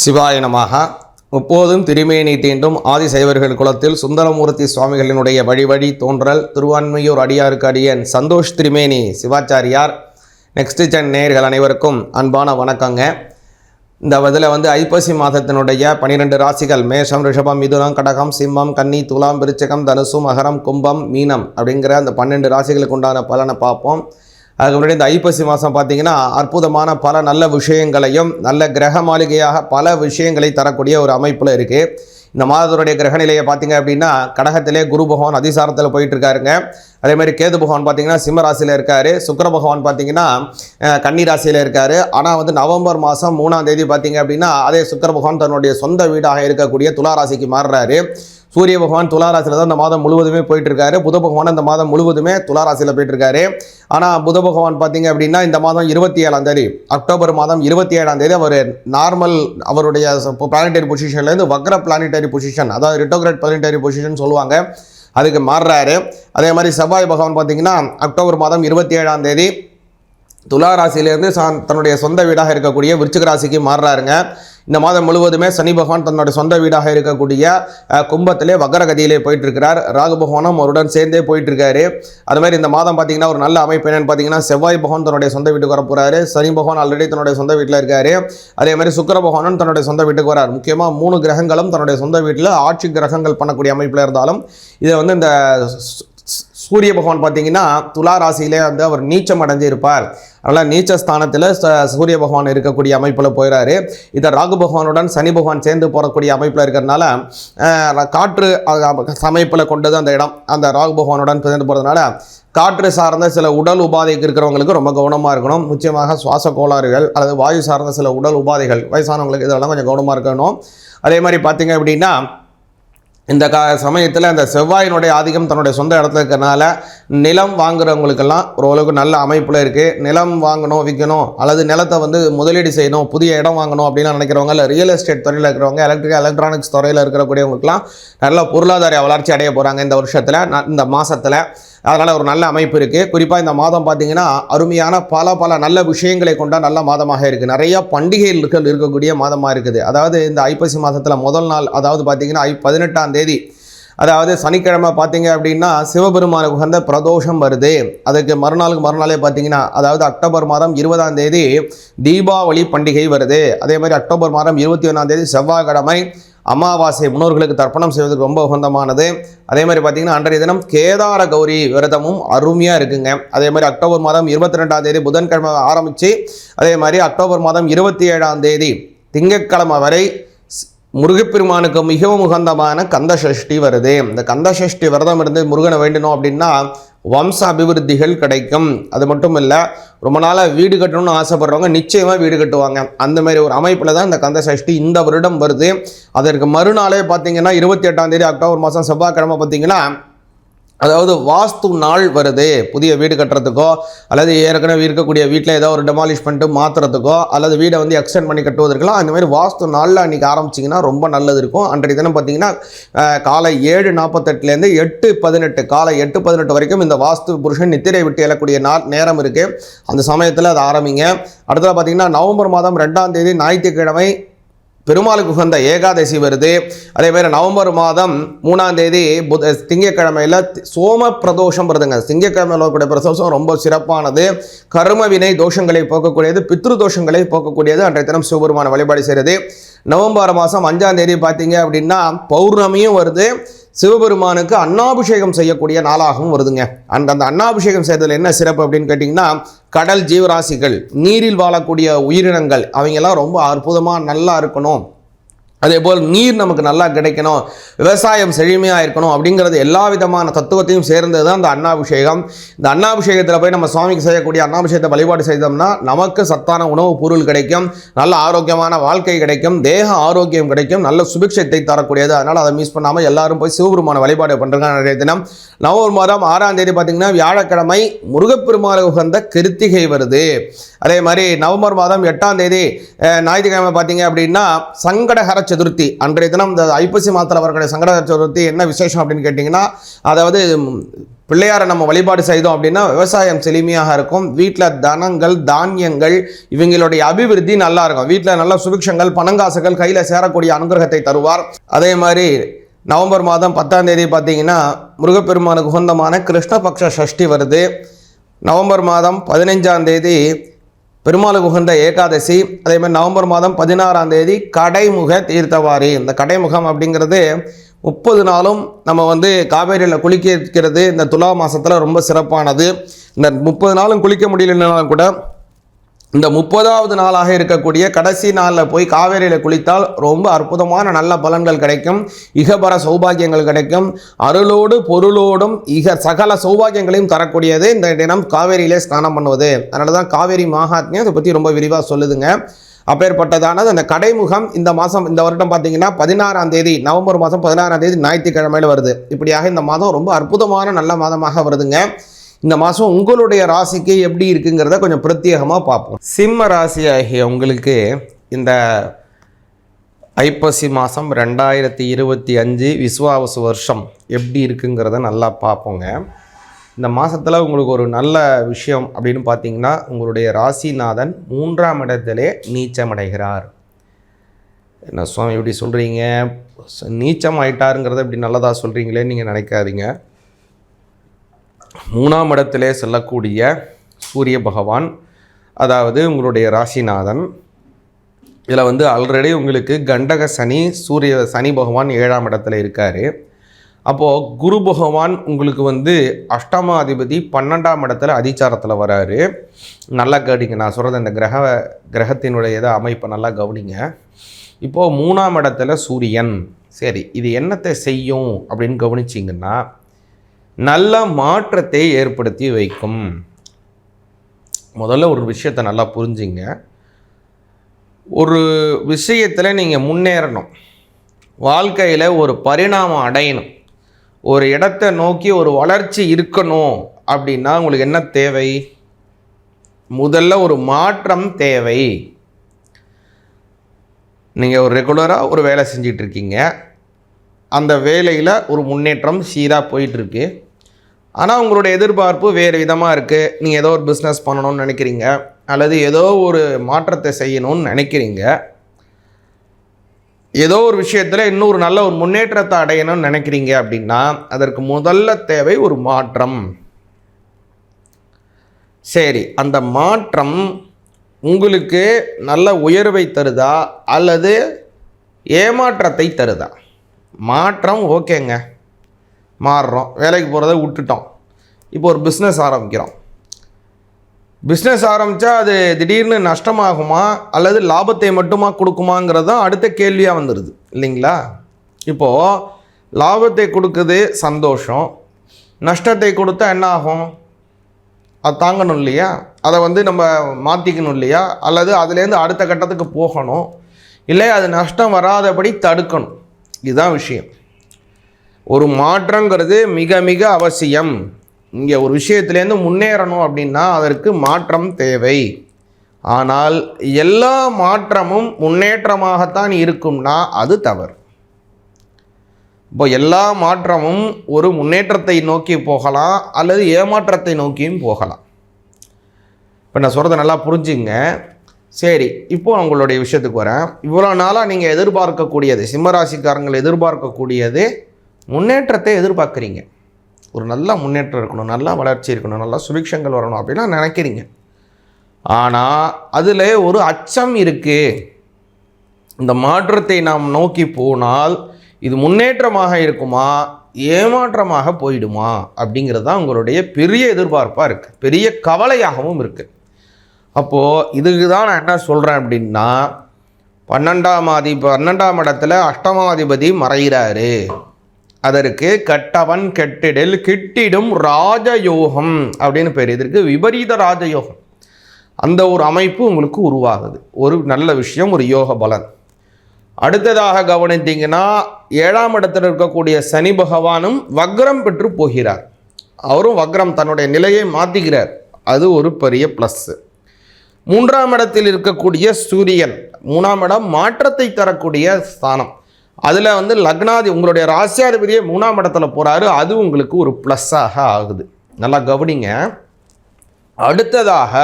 சிவாயனமாக முப்போதும் திருமேனி தீண்டும் ஆதிசைவர்கள் குலத்தில் சுந்தரமூர்த்தி சுவாமிகளினுடைய வழிவழி தோன்றல் திருவான்மையூர் அடியாருக்கு அடியன் சந்தோஷ் திருமேனி சிவாச்சாரியார். நெக்ஸ்ட் சென் நேயர்கள் அனைவருக்கும் அன்பான வணக்கங்க. இந்த இதில் வந்து ஐப்பசி மாதத்தினுடைய பனிரெண்டு ராசிகள் மேஷம் ரிஷபம் மிதுனம் கடகம் சிம்மம் கன்னி துலாம் விருச்சகம் தனுசு மகரம் கும்பம் மீனம் அப்படிங்கிற அந்த பன்னெண்டு ராசிகளுக்கு உண்டான பலனை பார்ப்போம். அதுக்கு முன்னாடி இந்த ஐப்பசி மாதம் பார்த்தீங்கன்னா அற்புதமான பல நல்ல விஷயங்களையும் நல்ல கிரக மாளிகையாக பல விஷயங்களை தரக்கூடிய ஒரு அமைப்பில் இருக்குது இந்த மாதத்துடைய கிரக நிலையை பார்த்தீங்க அப்படின்னா கடகத்திலே குரு பகவான் அதிசாரத்தில் போயிட்டு இருக்காருங்க அதே மாதிரி கேது பகவான் பார்த்தீங்கன்னா சிம்ம ராசியில் இருக்காரு. சுக்கிர பகவான் பார்த்தீங்கன்னா கன்னி ராசியில் இருக்கார். ஆனால் வந்து நவம்பர் மாதம் மூணாம் தேதி பார்த்தீங்க அப்படின்னா அதே சுக்கர பகவான் தன்னுடைய சொந்த வீடாக இருக்கக்கூடிய துலா ராசிக்கு மாறுறாரு. சூரிய பகவான் துளாராசியில் தான் இந்த மாதம் முழுவதுமே போயிட்டு இருக்காரு புத பகவான் இந்த மாதம் முழுவதுமே துளாராசியில் போயிட்டுருக்காரு. போயிட்டு இருக்காரு ஆனால் புத பகவான் பார்த்தீங்க அப்படின்னா இந்த மாதம் இருபத்தி ஏழாம் தேதி அக்டோபர் மாதம் இருபத்தி ஏழாம் தேதி அவர் நார்மல் அவருடைய பிளானட்டரி பொசிஷன்லேருந்து வக்ர பிளானட்டரி பொசிஷன் அதாவது ரிட்டோகிரேட் பிளானட்டரி பொசிஷன் சொல்லுவாங்க. அதுக்கு மாறுறாரு. அதே மாதிரி செவ்வாய் பகவான் பார்த்தீங்கன்னா அக்டோபர் மாதம் இருபத்தி ஏழாம் தேதி துலா ராசியிலேருந்து தன்னுடைய சொந்த வீடாக இருக்கக்கூடிய விருச்சிக ராசிக்கு மாறுறாருங்க. இந்த மாதம் முழுவதுமே சனி பகவான் தன்னுடைய சொந்த வீடாக இருக்கக்கூடிய கும்பத்திலே வக்கரகதியிலே போயிட்டு இருக்கிறார் ராகு பகவானும் அவருடன் சேர்ந்தே போயிட்டு இருக்காரு அது மாதிரி இந்த மாதம் பார்த்தீங்கன்னா ஒரு நல்ல அமைப்பு என்னன்னு பார்த்தீங்கன்னா செவ்வாய் பகவான் தன்னுடைய சொந்த வீட்டுக்கு வர போறாரு சனி பகவான் ஆல்ரெடி தன்னுடைய சொந்த வீட்டில் இருக்காரு. அதே மாதிரி சுக்கர பகவானும் தன்னுடைய சொந்த வீட்டுக்கு வரார். முக்கியமாக மூணு கிரகங்களும் தன்னுடைய சொந்த வீட்டில் ஆட்சி கிரகங்கள் பண்ணக்கூடிய அமைப்பில் இருந்தாலும் இதை வந்து இந்த சூரிய பகவான் பார்த்தீங்கன்னா துலா ராசியிலே வந்து அவர் நீச்சம் அடைஞ்சு இருப்பார் அதனால் நீச்ச ஸ்தானத்தில் ச- சூரிய பகவான் இருக்கக்கூடிய அமைப்பில் போயிறாரு. இதை ராகு பகவானுடன் சனி பகவான் சேர்ந்து போகக்கூடிய அமைப்பில் இருக்கிறதுனால காற்று அமைப்பில் கொண்டது அந்த இடம். அந்த ராகு பகவானுடன் சேர்ந்து போகிறதுனால காற்று சார்ந்த சில உடல் உபாதைக்கு இருக்கிறவங்களுக்கு ரொம்ப கவனமாக இருக்கணும். முக்கியமாக சுவாச கோளாறுகள் அல்லது வாயு சார்ந்த சில உடல் உபாதைகள் வயசானவங்களுக்கு இதெல்லாம் கொஞ்சம் கவனமாக இருக்கணும். அதே மாதிரி பார்த்தீங்க அப்படின்னா இந்த கா சமயத்தில் அந்த செவ்வாயினுடைய ஆதிக்கம் தன்னுடைய சொந்த இடத்துல இருக்கிறனால நிலம் வாங்குறவங்களுக்கெல்லாம் ஓரளவுக்கு நல்ல அமைப்பில் இருக்குது நிலம் வாங்கணும் விற்கணும் அல்லது நிலத்தை வந்து முதலீடு செய்யணும் புதிய இடம் வாங்கணும் அப்படின்னு நினைக்கிறவங்க இல்லை ரியல் எஸ்டேட் துறையில் இருக்கிறவங்க எலக்ட்ரிக் எலக்ட்ரானிக்ஸ் துறையில் இருக்கக்கூடியவங்களுக்குலாம் நல்ல பொருளாதார வளர்ச்சி அடைய போகிறாங்க இந்த வருஷத்தில் இந்த மாதத்தில் அதனால் ஒரு நல்ல அமைப்பு இருக்குது குறிப்பாக இந்த மாதம் பார்த்தீங்கன்னா அருமையான பல பல நல்ல விஷயங்களை கொண்ட நல்ல மாதமாக இருக்குது நிறையா பண்டிகைகள் இருக்கக்கூடிய மாதமாக இருக்குது. அதாவது இந்த ஐப்பசி மாதத்தில் முதல் நாள் அதாவது பார்த்தீங்கன்னா ஐ பதினெட்டாம் தேதி. அதாவது சனிக்கிழமை பார்த்தீங்க அப்படின்னா சிவபெருமானுக்கு உகந்த பிரதோஷம் வருது. அதுக்கு மறுநாளுக்கு மறுநாளே பார்த்தீங்கன்னா அதாவது அக்டோபர் மாதம் இருபதாம் தேதி தீபாவளி பண்டிகை வருது. அதே மாதிரி அக்டோபர் மாதம் இருபத்தி ஒன்றாம் தேதி செவ்வாய்க்கிழமை அமாவாசை முன்னோர்களுக்கு தர்ப்பணம் செய்வதற்கு ரொம்ப உகந்தமானது. அதே மாதிரி பார்த்தீங்கன்னா அன்றைய தினம் கேதார கௌரி விரதமும் அருமையாக இருக்குங்க. அதே மாதிரி அக்டோபர் மாதம் இருபத்தி ரெண்டாம் தேதி புதன்கிழமை ஆரம்பித்து அதே மாதிரி அக்டோபர் மாதம் இருபத்தி ஏழாம் தேதி திங்கட்கிழமை வரை முருகப்பெருமானுக்கு மிகவும் உகந்தமான கந்த சஷ்டி வருது. இந்த கந்த சஷ்டி விரதம் இருந்து முருகனை வேண்டணும் அப்படின்னா வம்ச அபிவிருத்திகள் கிடைக்கும். அது மட்டும் இல்லை ரொம்ப நாளாக வீடு கட்டணும்னு ஆசைப்படுறவங்க நிச்சயமாக வீடு கட்டுவாங்க. அந்த மாதிரி ஒரு அமைப்பில் தான் இந்த கந்த சஷ்டி இந்த வருடம் வருது. அதற்கு மறுநாளே பார்த்தீங்கன்னா இருபத்தி எட்டாம் தேதி அக்டோபர் மாதம் செவ்வாய்க்கிழமை பார்த்தீங்கன்னா அதாவது வாஸ்து நாள் வருது புதிய வீடு கட்டுறதுக்கோ அல்லது ஏற்கனவே இருக்கக்கூடிய வீட்டில் ஏதோ ஒரு டெமாலிஷ் பண்ணிட்டு மாற்றுறதுக்கோ அல்லது வீடை வந்து எக்ஸ்டெண்ட் பண்ணி கட்டுவதற்கெல்லாம் அந்த மாதிரி வாஸ்து நாளில் அன்றைக்கி ஆரம்பிச்சிங்கன்னா ரொம்ப நல்லது இருக்கும். அன்றைய தினம் பார்த்தீங்கன்னா காலை ஏழு நாற்பத்தெட்டுலேருந்து எட்டு பதினெட்டு காலை எட்டு பதினெட்டு வரைக்கும் இந்த வாஸ்து புருஷன் நித்திரை விட்டு எழக்கூடிய நாள் நேரம் இருக்குது அந்த சமயத்தில் அதை ஆரம்பிங்க. அடுத்தது பார்த்தீங்கன்னா நவம்பர் மாதம் ரெண்டாம் தேதி ஞாயிற்றுக்கிழமை பெருமாளுக்கு உகந்த ஏகாதசி வருது. அதே மாதிரி நவம்பர் மாதம் மூணாம் தேதி புத திங்கக்கிழமையில் சோம பிரதோஷம் வருதுங்க. திங்கக்கிழமையில் வரக்கூடிய பிரதோஷம் ரொம்ப சிறப்பானது. கர்ம வினை தோஷங்களை போக்கக்கூடியது பித்ரு தோஷங்களை போக்கக்கூடியது. அன்றைய தினம் சிவபெருமான வழிபாடு செய்கிறது நவம்பர் மாதம் அஞ்சாம் தேதி பார்த்தீங்க அப்படின்னா பௌர்ணமியும் வருது. சிவபெருமானுக்கு அன்னாபிஷேகம் செய்யக்கூடிய நாளாகவும் வருதுங்க. அந்த அந்த அன்னாபிஷேகம் செய்ததில் என்ன சிறப்பு அப்படின்னு கேட்டிங்கன்னா கடல் ஜீவராசிகள் நீரில் வாழக்கூடிய உயிரினங்கள் அவங்கெல்லாம் ரொம்ப அற்புதமாக நல்லா இருக்கணும். அதே போல் நீர் நமக்கு நல்லா கிடைக்கணும் விவசாயம் செழுமையாக இருக்கணும் அப்படிங்கிறது எல்லா விதமான தத்துவத்தையும் சேர்ந்தது தான் இந்த அன்னாபிஷேகம். இந்த அன்னாபிஷேகத்தில் போய் நம்ம சுவாமிக்கு செய்யக்கூடிய அன்னாபிஷேகத்தை வழிபாடு செய்தோம்னா நமக்கு சத்தான உணவுப் பொருள் கிடைக்கும் நல்ல ஆரோக்கியமான வாழ்க்கை கிடைக்கும் தேக ஆரோக்கியம் கிடைக்கும் நல்ல சுபிக்ஷத்தை தரக்கூடியது. அதனால் அதை மிஸ் பண்ணாமல் எல்லாரும் போய் சிவபெருமான வழிபாடு பண்ணுறாங்க நிறைய தினம். நவம்பர் மாதம் ஆறாம் தேதி பார்த்தீங்கன்னா வியாழக்கிழமை முருகப்பெருமாள் உகந்த கிருத்திகை வருது. அதே மாதிரி நவம்பர் மாதம் எட்டாம் தேதி ஞாயிற்றுக்கிழமை பார்த்தீங்க அப்படின்னா சங்கடகர சதுர்த்தி. அன்றைய தினம் இந்த ஐப்பசி மாதத்தில் வரக்கூடிய சங்கடகர சதுர்த்தி என்ன விசேஷம் அப்படின்னு கேட்டிங்கன்னா அதாவது பிள்ளையாரை நம்ம வழிபாடு செய்தோம் அப்படின்னா விவசாயம் செழுமையாக இருக்கும். வீட்டில் தனங்கள் தானியங்கள் இவங்களுடைய அபிவிருத்தி நல்லா இருக்கும். வீட்டில் நல்ல சுபிக்ஷங்கள் பணங்காசுகள் கையில் சேரக்கூடிய அனுகிரகத்தை தருவார். அதே மாதிரி நவம்பர் மாதம் பத்தாம் தேதி பார்த்தீங்கன்னா முருகப்பெருமானுக்கு உகந்தமான கிருஷ்ணபக்ஷ சஷ்டி வருது. நவம்பர் மாதம் பதினைஞ்சாம் தேதி பெருமாளுக்கு உகந்த ஏகாதசி அதே மாதிரி நவம்பர் மாதம் பதினாறாம் தேதி கடைமுக தீர்த்தவாரி. இந்த கடைமுகம் அப்படிங்கிறது முப்பது நாளும் நம்ம வந்து காவேரியில் குளிக்க இருக்கிறது இந்த துலா மாதத்தில் ரொம்ப சிறப்பானது. இந்த முப்பது நாளும் குளிக்க முடியலனாலும் கூட இந்த முப்பதாவது நாளாக இருக்கக்கூடிய கடைசி நாளில் போய் காவேரியில் குளித்தால் ரொம்ப அற்புதமான நல்ல பலன்கள் கிடைக்கும். இகபர சௌபாகியங்கள் கிடைக்கும். அருளோடு பொருளோடும் இக சகல சௌபாகியங்களையும் தரக்கூடியது இந்த தினம் காவேரியிலே ஸ்நானம் பண்ணுவது. அதனால தான் காவேரி மகாத்மியம் இதை பற்றி ரொம்ப விரிவாக சொல்லுதுங்க. அப்பேற்பட்டதானது அந்த கடைமுகம் இந்த மாதம் இந்த வருடம் பார்த்தீங்கன்னா பதினாறாம் தேதி நவம்பர் மாதம் பதினாறாம் தேதி ஞாயிற்றுக்கிழமையில் வருது. இப்படியாக இந்த மாதம் ரொம்ப அற்புதமான நல்ல மாதமாக வருதுங்க. இந்த மாதம் உங்களுடைய ராசிக்கு எப்படி இருக்குங்கிறத கொஞ்சம் பிரத்யேகமாக பார்ப்போம். சிம்ம ராசி ஆகிய உங்களுக்கு இந்த ஐப்பசி மாதம் ரெண்டாயிரத்தி இருபத்தி அஞ்சு விஸ்வாவசு வருஷம் எப்படி இருக்குங்கிறத நல்லா பார்ப்போங்க. இந்த மாதத்தில் உங்களுக்கு ஒரு நல்ல விஷயம் அப்படின்னு பார்த்தீங்கன்னா உங்களுடைய ராசிநாதன் மூன்றாம் இடத்திலே நீச்சமடைகிறார். என்ன சுவாமி இப்படி சொல்கிறீங்க நீச்சம் ஆயிட்டாருங்கிறத இப்படி நல்லதாக சொல்கிறீங்களே நீங்கள் நினைக்காதீங்க. மூணாம் இடத்திலே செல்லக்கூடிய சூரிய பகவான் அதாவது உங்களுடைய ராசிநாதன். இதில் வந்து ஆல்ரெடி உங்களுக்கு கண்டக சனி சூரிய சனி பகவான் ஏழாம் இடத்துல இருக்கார். அப்போது குரு பகவான் உங்களுக்கு வந்து அஷ்டமாதிபதி பன்னெண்டாம் இடத்துல அதிச்சாரத்தில் வராரு. நல்லா கவனிங்க நான் சொல்கிறது இந்த கிரக கிரகத்தினுடைய இதை அமைப்பை நல்லா கவனிங்க. இப்போது மூணாம் இடத்துல சூரியன். சரி இது என்னத்தை செய்யும் அப்படின்னு கவனிச்சிங்கன்னா நல்ல மாற்றத்தை ஏற்படுத்தி வைக்கும். முதல்ல ஒரு விஷயத்தை நல்லா புரிஞ்சுங்க. ஒரு விஷயத்தில் நீங்கள் முன்னேறணும். வாழ்க்கையில் ஒரு பரிணாமம் அடையணும். ஒரு இடத்தை நோக்கி ஒரு வளர்ச்சி இருக்கணும் அப்படின்னா உங்களுக்கு என்ன தேவை? முதல்ல ஒரு மாற்றம் தேவை. நீங்கள் ஒரு ரெகுலராக ஒரு வேலை செஞ்சிட்ருக்கீங்க அந்த வேலையில் ஒரு முன்னேற்றம் சீராக போயிட்டுருக்கு. ஆனால் உங்களுடைய எதிர்பார்ப்பு வேறு விதமாக இருக்குது நீங்கள் ஏதோ ஒரு பிஸ்னஸ் பண்ணணும்னு நினைக்கிறீங்க. அல்லது ஏதோ ஒரு மாற்றத்தை செய்யணும்னு நினைக்கிறீங்க. ஏதோ ஒரு விஷயத்தில் இன்னொரு நல்ல ஒரு முன்னேற்றத்தை அடையணும்னு நினைக்கிறீங்க அப்படின்னா அதற்கு முதல்ல தேவை ஒரு மாற்றம். சரி அந்த மாற்றம் உங்களுக்கு நல்ல உயர்வை தருதா? அல்லது ஏமாற்றத்தை தருதா? மாற்றம் ஓகேங்க. மாறுறோம். வேலைக்கு போகிறத விட்டுட்டோம். இப்போ ஒரு பிஸ்னஸ் ஆரம்பிக்கிறோம். பிஸ்னஸ் ஆரம்பித்தா அது திடீர்னு நஷ்டமாகுமா? அல்லது லாபத்தை மட்டுமா கொடுக்குமாங்கிறதும் அடுத்த கேள்வியாக வந்துடுது இல்லைங்களா? இப்போது லாபத்தை கொடுக்குது சந்தோஷம். நஷ்டத்தை கொடுத்தா என்ன ஆகும்? அது தாங்கணும் இல்லையா? அதை வந்து நம்ம மாற்றிக்கணும் இல்லையா? அல்லது அதுலேருந்து அடுத்த கட்டத்துக்கு போகணும். இல்லை அது நஷ்டம் வராதபடி தடுக்கணும். இதுதான் விஷயம். ஒரு மாற்றங்கிறது மிக மிக அவசியம். இங்கே ஒரு விஷயத்துலேருந்து முன்னேறணும் அப்படின்னா அதற்கு மாற்றம் தேவை. ஆனால் எல்லா மாற்றமும் முன்னேற்றமாகத்தான் இருக்கும்னா அது தவறு. இப்போ எல்லா மாற்றமும் ஒரு முன்னேற்றத்தை நோக்கி போகலாம் அல்லது ஏமாற்றத்தை நோக்கியும் போகலாம். இப்போ நான் சொல்கிறத நல்லா புரிஞ்சுங்க. சரி இப்போ உங்களுடைய விஷயத்துக்கு வரேன். இவ்வளோ நாளாக நீங்கள் எதிர்பார்க்கக்கூடியது சிம்மராசிக்காரங்கள் எதிர்பார்க்கக்கூடியது முன்னேற்றத்தை எதிர்பார்க்குறீங்க. ஒரு நல்ல முன்னேற்றம் இருக்கணும் நல்ல வளர்ச்சி இருக்கணும் நல்லா சுபிக்ஷங்கள் வரணும் அப்படின்னா நினைக்கிறீங்க. ஆனால் அதில் ஒரு அச்சம் இருக்குது இந்த மாற்றத்தை நாம் நோக்கி போனால் இது முன்னேற்றமாக இருக்குமா ஏமாற்றமாக போயிடுமா அப்படிங்கிறது தான் உங்களுடைய பெரிய எதிர்பார்ப்பாக இருக்குது பெரிய கவலையாகவும் இருக்குது அப்போது இதுக்கு தான் நான் என்ன சொல்கிறேன் அப்படின்னா பன்னெண்டாம் அதி பன்னெண்டாம் இடத்துல அஷ்டமாதிபதி மறைகிறாரு. அதற்கு கட்டவன் கெட்டிடில் கிட்டிடும் ராஜயோகம் அப்படின்னு பேர். இதற்கு விபரீத ராஜயோகம். அந்த ஒரு அமைப்பு உங்களுக்கு உருவாகுது. ஒரு நல்ல விஷயம் ஒரு யோக பலன். அடுத்ததாக கவனித்தீங்கன்னா ஏழாம் இடத்தில் இருக்கக்கூடிய சனி பகவானும் வக்ரம் பெற்று போகிறார். அவரும் வக்ரம் தன்னுடைய நிலையை மாற்றிக்கிறார் அது ஒரு பெரிய ப்ளஸ்ஸு மூன்றாம் இடத்தில் இருக்கக்கூடிய சூரியன். மூணாம் இடம் மாற்றத்தை தரக்கூடிய ஸ்தானம். அதில் வந்து லக்னாதி உங்களுடைய ராசியாதிபதியே மூணாம் இடத்துல போகிறாரு அது உங்களுக்கு ஒரு ப்ளஸ்ஸாக ஆகுது. நல்லா கவனிங்க. அடுத்ததாக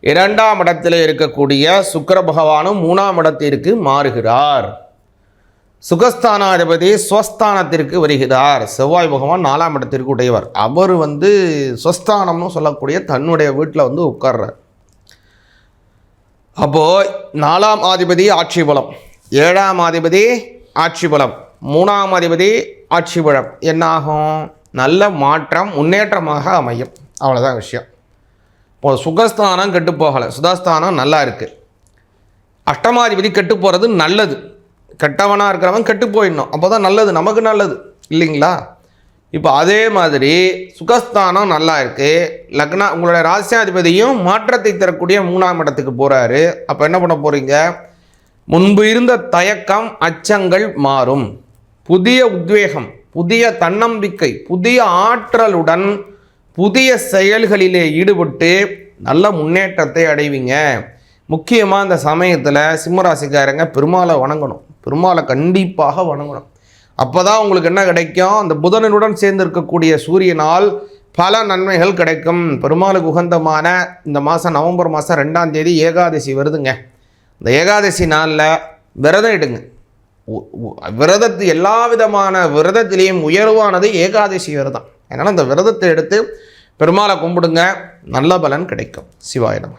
இரண்டாம் இடத்தில் இருக்கக்கூடிய சுக்கர பகவானும் மூணாம் இடத்திற்கு மாறுகிறார். சுகஸ்தானாதிபதி ஸ்வஸ்தானத்திற்கு வருகிறார். செவ்வாய் பகவான் நாலாம் இடத்திற்கு உடையவர். அவர் வந்து ஸ்வஸ்தானம்னு சொல்லக்கூடிய தன்னுடைய வீட்டில் வந்து உட்கார்றார். அப்போது நாலாம் அதிபதி ஆட்சி பலம் ஏழாம் அதிபதி ஆட்சி பலம் மூணாம் அதிபதி ஆட்சி பலம். என்னாகும்? நல்ல மாற்றம் முன்னேற்றமாக அமையும். அவ்வளோதான் விஷயம். இப்போ சுகஸ்தானம் கெட்டு போகலை. சுகஸ்தானம் நல்லா இருக்குது அஷ்டமாதிபதி கெட்டு போகிறது நல்லது. கெட்டவனாக இருக்கிறவன் கெட்டு போயிடணும். அப்போ தான் நல்லது. நமக்கு நல்லது. இல்லைங்களா? இப்போ அதே மாதிரி சுகஸ்தானம் நல்லா இருக்குது லக்னா உங்களுடைய ராசியாதிபதியும் மாற்றத்தை தரக்கூடிய மூணாம் இடத்துக்கு போகிறாரு அப்போ என்ன பண்ண போகிறீங்க முன்பு இருந்த தயக்கம் அச்சங்கள் மாறும். புதிய உத்வேகம் புதிய தன்னம்பிக்கை புதிய ஆற்றலுடன் புதிய செயல்களிலே ஈடுபட்டு நல்ல முன்னேற்றத்தை அடைவீங்க. முக்கியமாக இந்த சமயத்தில் சிம்மராசிக்காரங்க பெருமாளை வணங்கணும். பெருமாளை கண்டிப்பாக வணங்கணும். அப்போ தான் உங்களுக்கு என்ன கிடைக்கும்? அந்த புதனனுடன் சேர்ந்து இருக்கக்கூடிய சூரியனால் பல நன்மைகள் கிடைக்கும். பெருமாளுக்கு உகந்தமான இந்த மாதம் நவம்பர் மாதம் ரெண்டாம் தேதி ஏகாதசி வருதுங்க. இந்த ஏகாதசி நாளில் விரதம் எடுங்க. விரதத்து எல்லா விதமான விரதத்திலையும் உயர்வானது ஏகாதசி விரதம். அதனால் அந்த விரதத்தை எடுத்து பெருமாளை கும்பிடுங்க. நல்ல பலன் கிடைக்கும். சிவாயிடம்